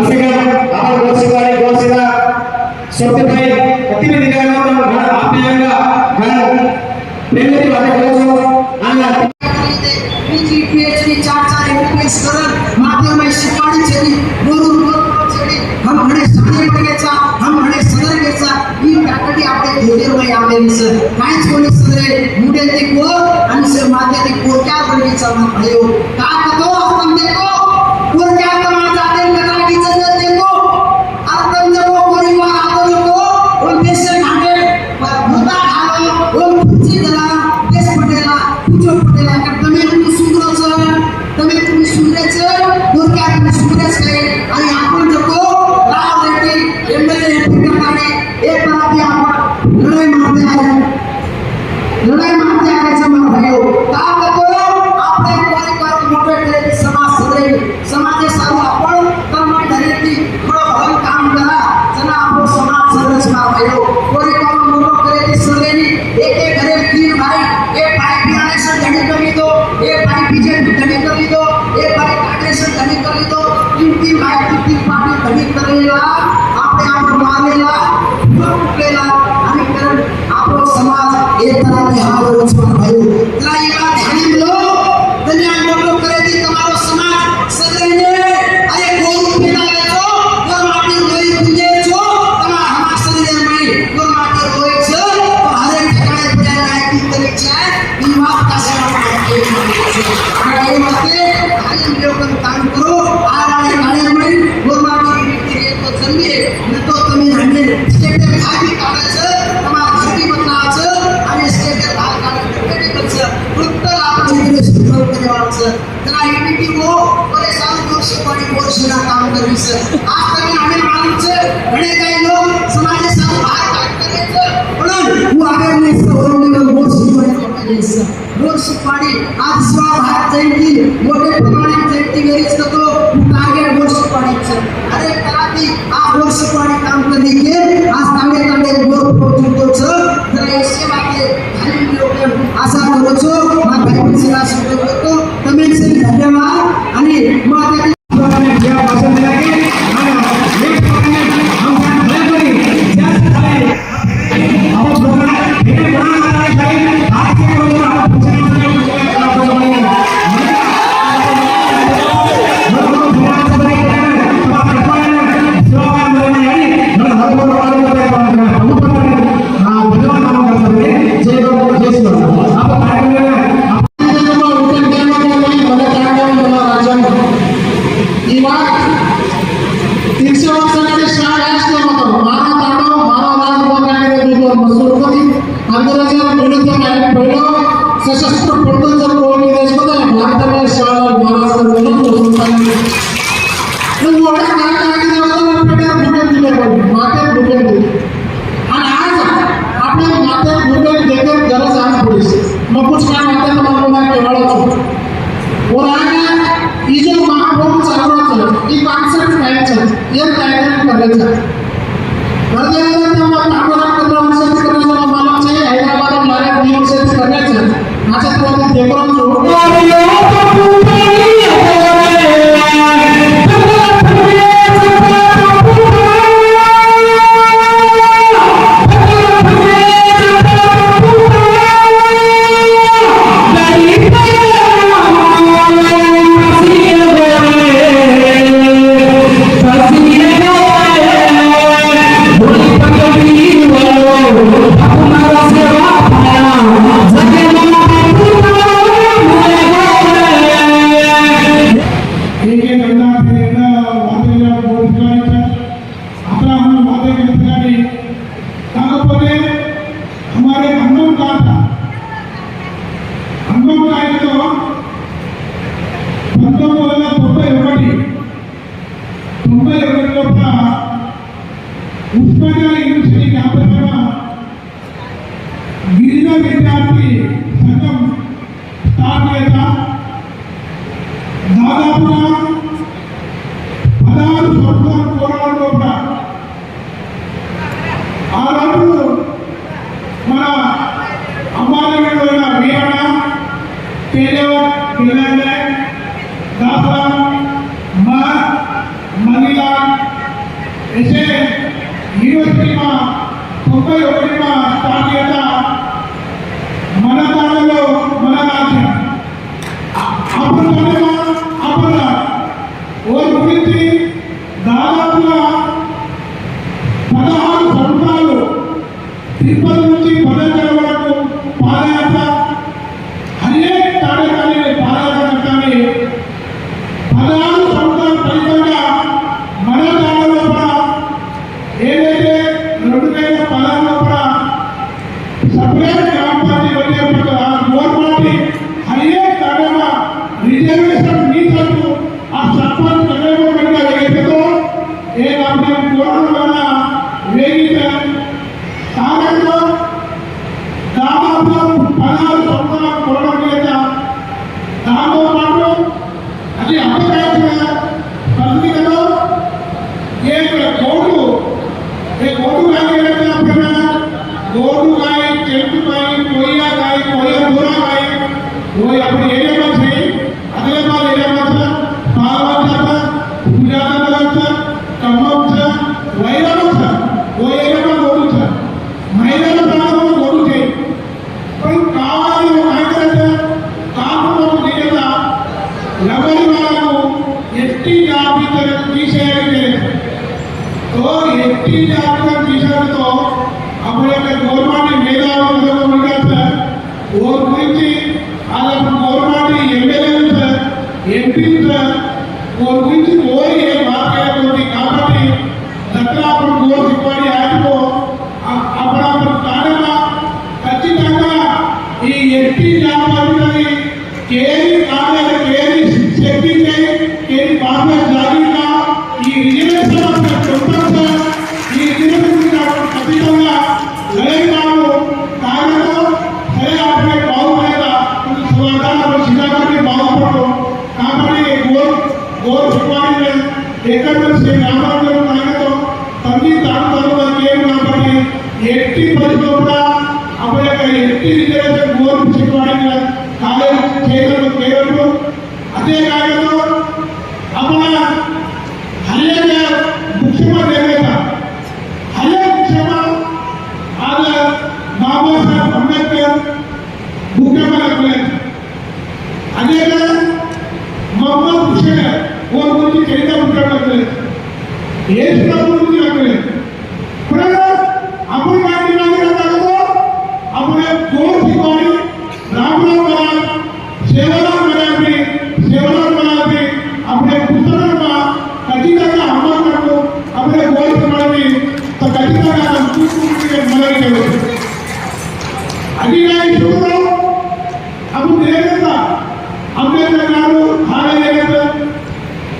Consider ఆహార గోసి వారి గోసిన సొత్తుపై అతివిధిగా ఆప్యాయంగా మనం ప్రేమితి వారి కోసం అన్న పిజి పిహెచ్డి चार चार इंग्लिश करण माध्यम में शिकवाणी चली गुरु गुरु चली हम बड़े सारे बगेचा हम बड़े सदर गेचा ही काकडी कोणी सदरे मुडेल ते आणि माध्यम ते कोट्या बगेचा मग 牛奶 जरा एबीटी को परेशान जोश पाणी पोषणा काम करी से। आज तक हमें मालूम छे घणे काही लोग समाज से बाहर काम करे छे पण હું અવેરનેસ ઓરને મોર સુવાણી કરે છે મોર સુવાણી આજ સ્વા ભારત જયંતી મોટે પ્રમાણે જયંતી કરી છે आता है गूगल लेकर जरा सा पुलिस। मैं कुछ काम आता है तो मैं केवल और आगे ये जो महाभूम चालू होते ये कॉन्सेप्ट काय चलते ये टाइटल कर देते कर दिया तो हम आपको आपको कॉन्सेप्ट करने वाला मालूम चाहिए, हैदराबाद में हमारे कॉन्सेप्ट करने चाहिए। अच्छा तो देखो हम అంగంపేట అంగంపేటలో పంతొమ్మిది వందల తొంభై ఒకటి. తొంభై ఒకటి లోపల ఉస్మానియా యూనివర్సిటీ క్యాంపస్లో గిరిజన విద్యార్థి సంఘం స్టార్ట్ చేత దాదాపుగా ముప్పై ఒకటిన స్థానికత మన తాళలో మన రాజ్యం. అప్పుడు Thank you. ఆఫీసర్లకు తీసేయడం జరిగింది సో ఎట్టి జాబితా తీసేయడంతో అప్పుడు యొక్క గవర్నమెంట్ కాబట్టి గోరు గోరు సుబ్బారెడ్డి ఎక్కడ శ్రీ రామారావు నాయకత్వం తల్లి తాను తరువాత లేదు కాబట్టి ఎట్టి పనిలో కూడా అప్పుడు ఎట్టి రిజర్వేషన్ గోరు సుబ్బారెడ్డి కాలేజ్ చేయడం కేవలం అదే కాకుండా అప్పుడు అనేక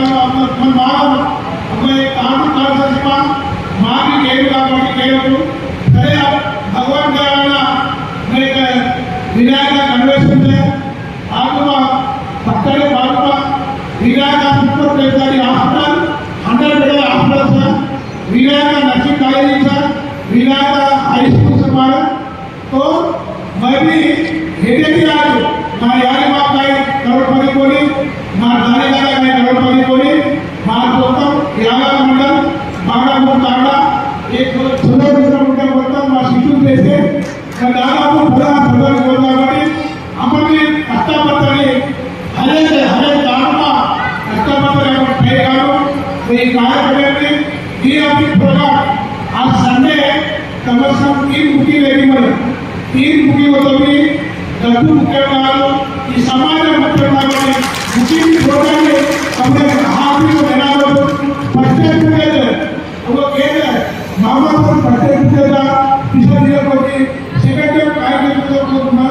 మన భాగం ఒక కాంగ్రెస్ కాంగ్రెస్ మాకు లేదు కాబట్టి లేదు సరే భగవాన్ के प्रोडक्ट आज संडे कम अज कम तीन मुखी लेनी बने तीन मुखी मतलब की गड्ढू मुख्यमंत्री ఈ సమాజం పట్టినటువంటి ముఖ్యం చూడాలి తమ హామీలు వినాలు పట్టేది ఒక మామూలు పట్టేది ఇసరి సెకండ్ కార్యక్రమంలో